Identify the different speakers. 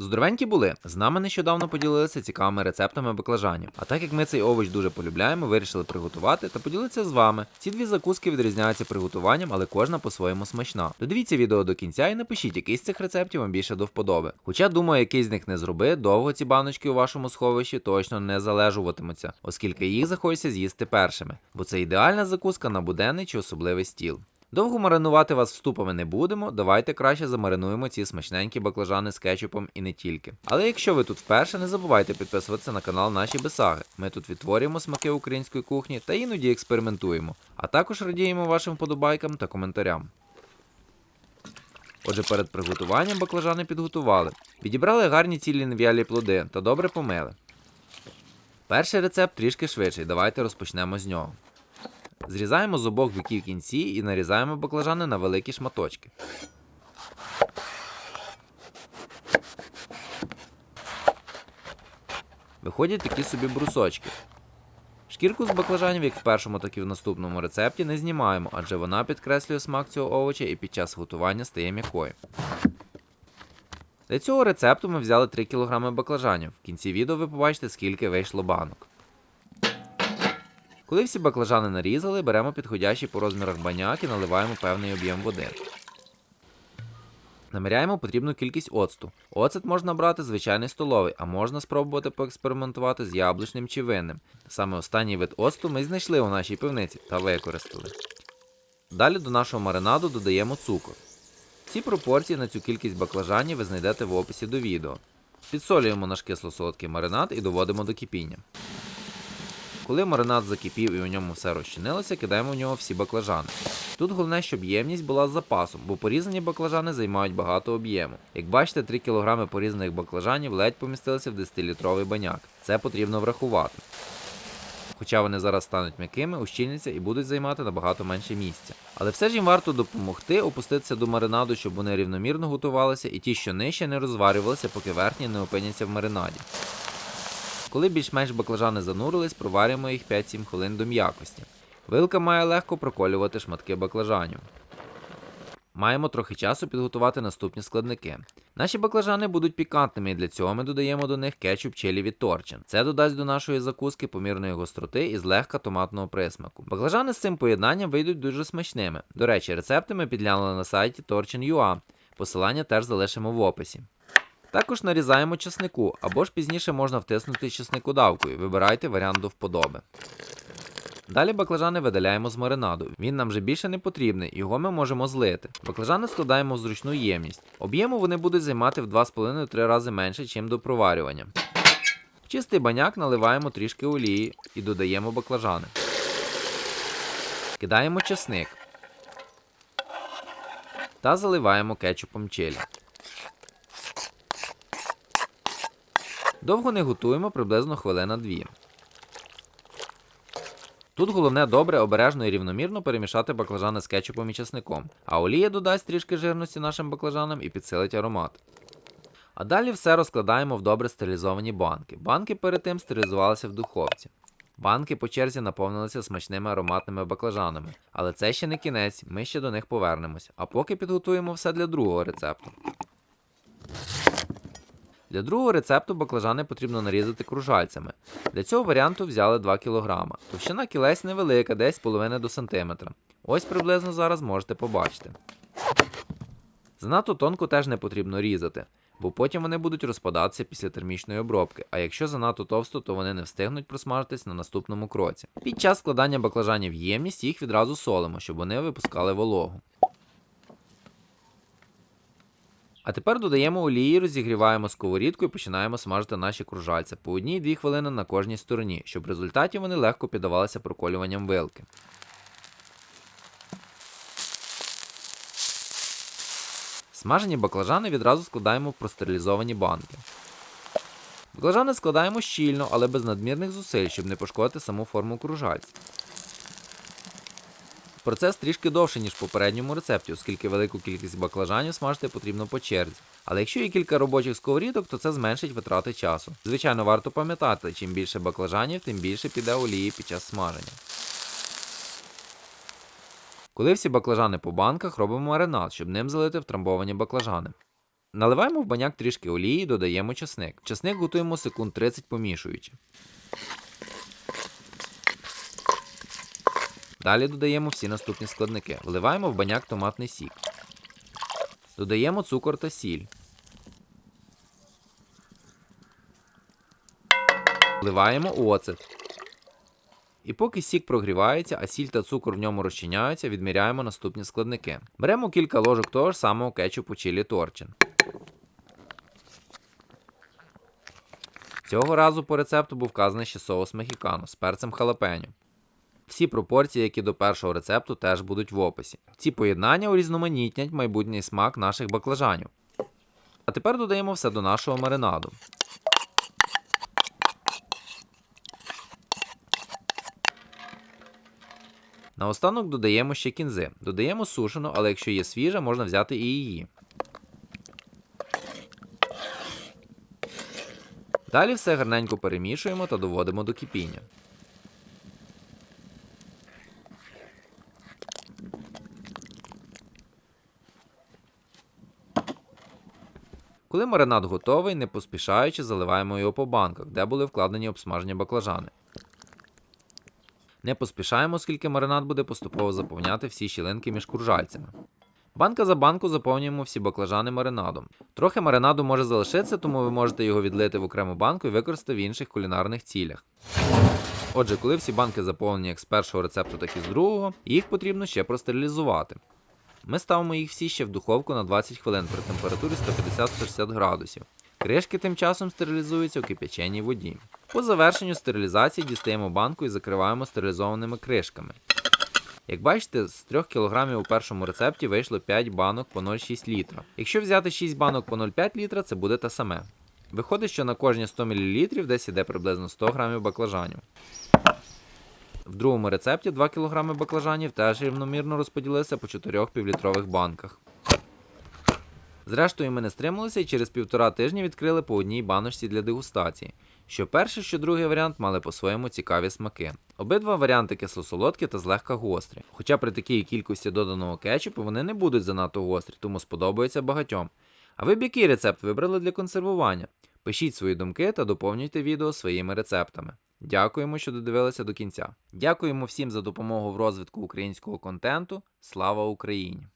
Speaker 1: Здоровенькі були. З нами нещодавно поділилися цікавими рецептами баклажанів. А так як ми цей овоч дуже полюбляємо, вирішили приготувати та поділитися з вами. Ці дві закуски відрізняються приготуванням, але кожна по-своєму смачна. Додивіться відео до кінця і напишіть, який з цих рецептів вам більше до вподоби. Хоча, думаю, який з них не зроби, довго ці баночки у вашому сховищі точно не залежуватимуться, оскільки їх захочеться з'їсти першими, бо це ідеальна закуска на буденний чи особливий стіл. Довго маринувати вас вступами не будемо, давайте краще замаринуємо ці смачненькі баклажани з кетчупом і не тільки. Але якщо ви тут вперше, не забувайте підписуватися на канал Наші Бесаги. Ми тут відтворюємо смаки української кухні та іноді експериментуємо, а також радіємо вашим вподобайкам та коментарям. Отже, перед приготуванням баклажани підготували. Відібрали гарні цілі нев'ялі плоди та добре помили. Перший рецепт трішки швидший, давайте розпочнемо з нього. Зрізаємо з обох боків кінці і нарізаємо баклажани на великі шматочки. Виходять такі собі брусочки. Шкірку з баклажанів, як в першому, так і в наступному рецепті, не знімаємо, адже вона підкреслює смак цього овоча і під час готування стає м'якою. Для цього рецепту ми взяли 3 кг баклажанів. В кінці відео ви побачите, скільки вийшло банок. Коли всі баклажани нарізали, беремо підходящий по розмірах баняк і наливаємо певний об'єм води. Наміряємо потрібну кількість оцту. Оцет можна брати звичайний столовий, а можна спробувати поекспериментувати з яблучним чи винним. Саме останній вид оцту ми знайшли у нашій пивниці та використали. Далі до нашого маринаду додаємо цукор. Ці пропорції на цю кількість баклажанів ви знайдете в описі до відео. Підсолюємо наш кисло-солодкий маринад і доводимо до кипіння. Коли маринад закипів і у ньому все розчинилося, кидаємо в нього всі баклажани. Тут головне, щоб ємність була з запасом, бо порізані баклажани займають багато об'єму. Як бачите, 3 кг порізаних баклажанів ледь помістилися в 10-літровий баняк. Це потрібно врахувати. Хоча вони зараз стануть м'якими, ущільняться і будуть займати набагато менше місця. Але все ж їм варто допомогти опуститися до маринаду, щоб вони рівномірно готувалися і ті, що нижче, не розварювалися, поки верхні не опиняться в маринаді. Коли більш-менш баклажани занурились, проварюємо їх 5-7 хвилин до м'якості. Вилка має легко проколювати шматки баклажанів. Маємо трохи часу підготувати наступні складники. Наші баклажани будуть пікантними, і для цього ми додаємо до них кетчуп чилі від Торчин. Це додасть до нашої закуски помірної гостроти і злегка томатного присмаку. Баклажани з цим поєднанням вийдуть дуже смачними. До речі, рецепти ми підглянули на сайті Torchin.ua. Посилання теж залишимо в описі. Також нарізаємо чеснику, або ж пізніше можна втиснути чеснику давкою. Вибирайте варіант до вподоби. Далі баклажани видаляємо з маринаду. Він нам вже більше не потрібний, його ми можемо злити. Баклажани складаємо в зручну ємність. Об'єму вони будуть займати в 2,5-3 рази менше, ніж до проварювання. В чистий баняк наливаємо трішки олії і додаємо баклажани. Кидаємо чесник та заливаємо кетчупом чилі. Довго не готуємо приблизно хвилина дві. Тут головне добре, обережно і рівномірно перемішати баклажани з кетчупом і чесником, а олія додасть трішки жирності нашим баклажанам і підсилить аромат. А далі все розкладаємо в добре стерилізовані банки. Банки перед тим стерилізувалися в духовці. Банки по черзі наповнилися смачними ароматними баклажанами, але це ще не кінець, ми ще до них повернемось. А поки підготуємо все для другого рецепту. Для другого рецепту баклажани потрібно нарізати кружальцями. Для цього варіанту взяли 2 кг. Товщина кілець невелика, десь половина до сантиметра. Ось приблизно зараз можете побачити. Занадто тонко теж не потрібно різати, бо потім вони будуть розпадатися після термічної обробки, а якщо занадто товсто, то вони не встигнуть просмажитись на наступному кроці. Під час складання баклажанів в ємність їх відразу солимо, щоб вони випускали вологу. А тепер додаємо олії, розігріваємо сковорідку і починаємо смажити наші кружальця по 1-2 хвилини на кожній стороні, щоб в результаті вони легко піддавалися проколюванням вилки. Смажені баклажани відразу складаємо в простерилізовані банки. Баклажани складаємо щільно, але без надмірних зусиль, щоб не пошкодити саму форму кружальця. Процес трішки довший, ніж в попередньому рецепті, оскільки велику кількість баклажанів смажити потрібно по черзі. Але якщо є кілька робочих сковорідок, то це зменшить витрати часу. Звичайно, варто пам'ятати, чим більше баклажанів, тим більше піде олії під час смаження. Коли всі баклажани по банках, робимо маринад, щоб ним залити втрамбовані баклажани. Наливаємо в баняк трішки олії, і додаємо часник. Часник готуємо секунд 30 помішуючи. Далі додаємо всі наступні складники. Вливаємо в баняк томатний сік. Додаємо цукор та сіль. Вливаємо оцет. І поки сік прогрівається, а сіль та цукор в ньому розчиняються, відміряємо наступні складники. Беремо кілька ложок того ж самого кетчупу чилі торчин. Цього разу по рецепту був вказаний ще соус мехікано з перцем халапеньо. Всі пропорції, які до першого рецепту, теж будуть в описі. Ці поєднання урізноманітнять майбутній смак наших баклажанів. А тепер додаємо все до нашого маринаду. Наостанок додаємо ще кінзи. Додаємо сушену, але якщо є свіжа, можна взяти і її. Далі все гарненько перемішуємо та доводимо до кипіння. Коли маринад готовий, не поспішаючи, заливаємо його по банках, де були вкладені обсмажені баклажани. Не поспішаємо, оскільки маринад буде поступово заповняти всі щілинки між куржальцями. Банка за банку заповнюємо всі баклажани маринадом. Трохи маринаду може залишитися, тому ви можете його відлити в окрему банку і використати в інших кулінарних цілях. Отже, коли всі банки заповнені як з першого рецепту, так і з другого, їх потрібно ще простерилізувати. Ми ставимо їх всі ще в духовку на 20 хвилин при температурі 150-160 градусів. Кришки тим часом стерилізуються у кип'яченій воді. По завершенню стерилізації дістаємо банку і закриваємо стерилізованими кришками. Як бачите, з 3 кг у першому рецепті вийшло 5 банок по 0,6 літра. Якщо взяти 6 банок по 0,5 літра, це буде те саме. Виходить, що на кожні 100 мл десь іде приблизно 100 г баклажанів. В другому рецепті 2 кг баклажанів теж рівномірно розподілилися по 4 півлітрових банках. Зрештою, ми не стрималися і через півтора тижні відкрили по одній баночці для дегустації. Що перший, що другий варіант мали по-своєму цікаві смаки. Обидва варіанти кисло-солодкі та злегка гострі. Хоча при такій кількості доданого кетчупу вони не будуть занадто гострі, тому сподобаються багатьом. А ви б який рецепт вибрали для консервування? Пишіть свої думки та доповнюйте відео своїми рецептами. Дякуємо, що додивилися до кінця. Дякуємо всім за допомогу в розвитку українського контенту. Слава Україні!